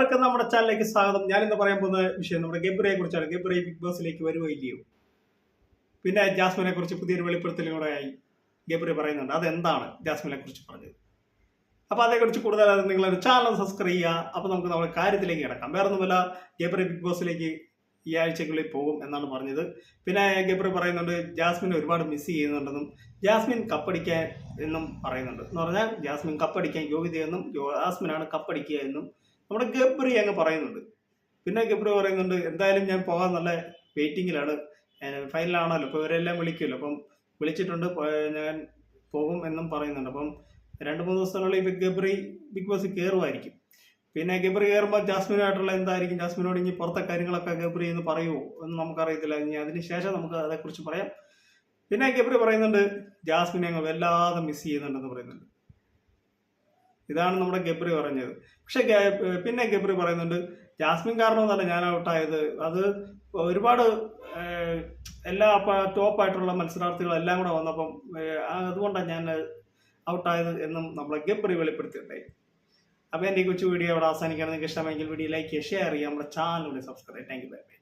എല്ലാവർക്കും നമ്മുടെ ചാനലിലേക്ക് സ്വാഗതം. ഞാൻ ഇന്ന് പറയാൻ പോകുന്ന വിഷയം നമ്മുടെ ഗബ്രിയെ കുറിച്ചാണ്. ഗബ്രി ബിഗ് ബോസിലേക്ക് ഇല്ലയോ പിന്നെ ജാസ്മിനെ കുറിച്ച് പുതിയൊരു വെളിപ്പെടുത്തലൂടെയായി ഗബ്രി പറയുന്നുണ്ട്. അതെന്താണ് ജാസ്മിനെ കുറിച്ച് പറഞ്ഞത്? അപ്പോൾ അതേക്കുറിച്ച് കൂടുതൽ നിങ്ങൾ ചാനൽ സബ്സ്ക്രൈബ് ചെയ്യുക. അപ്പോൾ നമുക്ക് നമ്മുടെ കാര്യത്തിലേക്ക് കിടക്കാം. വേറെ ഒന്നുമല്ല ഗബ്രി ബിഗ് ബോസിലേക്ക് ഈ ആഴ്ചക്കുള്ളിൽ പോകും എന്നാണ് പറഞ്ഞത്. പിന്നെ ഗബ്രി പറയുന്നുണ്ട് ജാസ്മിൻ ഒരുപാട് മിസ് ചെയ്യുന്നുണ്ടെന്നും ജാസ്മിൻ കപ്പടിക്കാൻ എന്നും പറയുന്നുണ്ട്. എന്ന് പറഞ്ഞാൽ ജാസ്മിൻ കപ്പടിക്കാൻ യോഗ്യതയെന്നും ജാസ്മിനാണ് കപ്പടിക്കുക എന്നും നമ്മുടെ ഗബ്രി അങ്ങ് പറയുന്നുണ്ട്. പിന്നെ ഗബ്രി പറയുന്നുണ്ട് എന്തായാലും ഞാൻ പോകാൻ നല്ല വെയിറ്റിങ്ങിലാണ്. ഫൈനലാണല്ലോ ഇപ്പോൾ ഇവരെല്ലാം വിളിക്കുമല്ലോ. അപ്പം വിളിച്ചിട്ടുണ്ട് ഞാൻ പോകും എന്നും പറയുന്നുണ്ട്. അപ്പം രണ്ട് മൂന്ന് ദിവസത്തിനുള്ളിൽ ബിഗ് ഗബ്രി ബിഗ് ബോസ് കയറുമായിരിക്കും പിന്നെ ഗബ്രി കയറുമ്പോൾ ജാസ്മിനായിട്ടുള്ള എന്തായിരിക്കും? ജാസ്മിനോട് ഇനി പുറത്തെ കാര്യങ്ങളൊക്കെ ഗബ്രി എന്ന് പറയുമോ എന്ന് നമുക്കറിയത്തില്ല. ഇനി അതിന് ശേഷം നമുക്ക് അതേക്കുറിച്ച് പറയാം. പിന്നെ ഗബ്രി പറയുന്നുണ്ട് ജാസ്മിനെ അങ്ങ് വല്ലാതെ മിസ് ചെയ്യുന്നുണ്ടെന്ന് പറയുന്നുണ്ട്. ഇതാണ് നമ്മുടെ ഗബ്രി പറഞ്ഞത്. പക്ഷെ പിന്നെ ഗബ്രി പറയുന്നുണ്ട് ജാസ്മിൻ കാരണം എന്നല്ല ഞാൻ ഔട്ടായത്. അത് ഒരുപാട് എല്ലാ എല്ലാ ടോപ്പായിട്ടുള്ള മത്സരാർത്ഥികളെല്ലാം കൂടെ വന്നപ്പം അതുകൊണ്ടാണ് ഞാൻ ഔട്ടായത് എന്നും നമ്മളെ ഗബ്രി വെളിപ്പെടുത്തിയിട്ടുണ്ടായി അപ്പോൾ എന്റെ കൊച്ചു വീഡിയോ അവിടെ അവസാനിക്കാൻ നിങ്ങൾക്ക് ഇഷ്ടമെങ്കിൽ വീഡിയോ ലൈക്ക് ഷെയർ ചെയ്യുക. നമ്മുടെ ചാനലിലൂടെ subscribe thank you bye bye